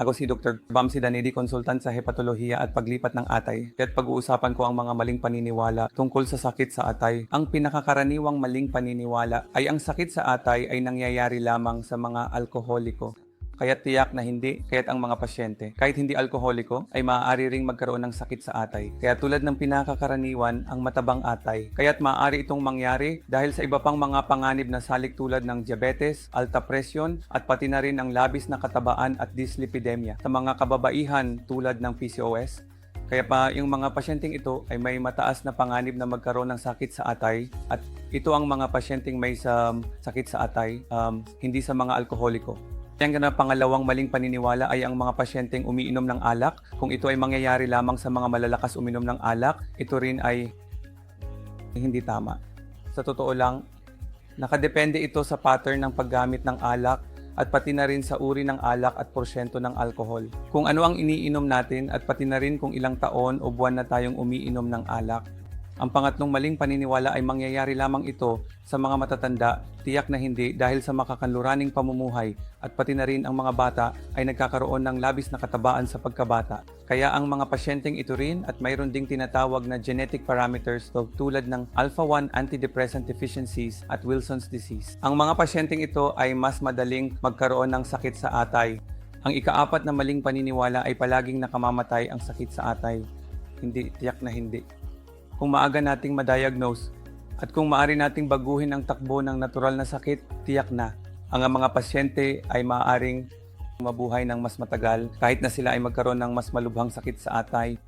Ako si Dr. Bamsi Danidi, konsultant sa hepatolohiya at paglipat ng atay. Kaya't pag-uusapan ko ang mga maling paniniwala tungkol sa sakit sa atay. Ang pinakakaraniwang maling paniniwala ay ang sakit sa atay ay nangyayari lamang sa mga alkoholiko. Kaya tiyak na hindi, kaya't ang mga pasyente, kahit hindi alkoholiko, ay maaari ring magkaroon ng sakit sa atay. Kaya tulad ng pinakakaraniwan, ang matabang atay. Kaya't maaari itong mangyari dahil sa iba pang mga panganib na salik tulad ng diabetes, alta presyon, at pati na rin ang labis na katabaan at dyslipidemia. Sa mga kababaihan tulad ng PCOS, kaya pa yung mga pasyenteng ito ay may mataas na panganib na magkaroon ng sakit sa atay at ito ang mga pasyenteng may sa, sakit sa atay, um, hindi sa mga alkoholiko. Ang na pangalawang maling paniniwala ay ang mga pasyenteng umiinom ng alak. Kung ito ay mangyayari lamang sa mga malalakas uminom ng alak, ito rin ay hindi tama. Sa totoo lang, nakadepende ito sa pattern ng paggamit ng alak at pati na rin sa uri ng alak at porsyento ng alkohol. Kung ano ang iniinom natin at pati na rin kung ilang taon o buwan na tayong umiinom ng alak. Ang pangatlong maling paniniwala ay mangyayari lamang ito sa mga matatanda, tiyak na hindi dahil sa makakanluraning pamumuhay at pati na rin ang mga bata ay nagkakaroon ng labis na katabaan sa pagkabata. Kaya ang mga pasyenteng ito rin at mayroon ding tinatawag na genetic parameters tulad ng alpha-1 antidepressant deficiencies at Wilson's disease. Ang mga pasyenteng ito ay mas madaling magkaroon ng sakit sa atay. Ang ikaapat na maling paniniwala ay palaging nakamamatay ang sakit sa atay. Hindi, tiyak na hindi kung maaga nating ma-diagnose at kung maaari nating baguhin ang takbo ng natural na sakit, tiyak na. Ang mga pasyente ay maaaring mabuhay ng mas matagal. Kahit na sila ay magkaroon ng mas malubhang sakit sa atay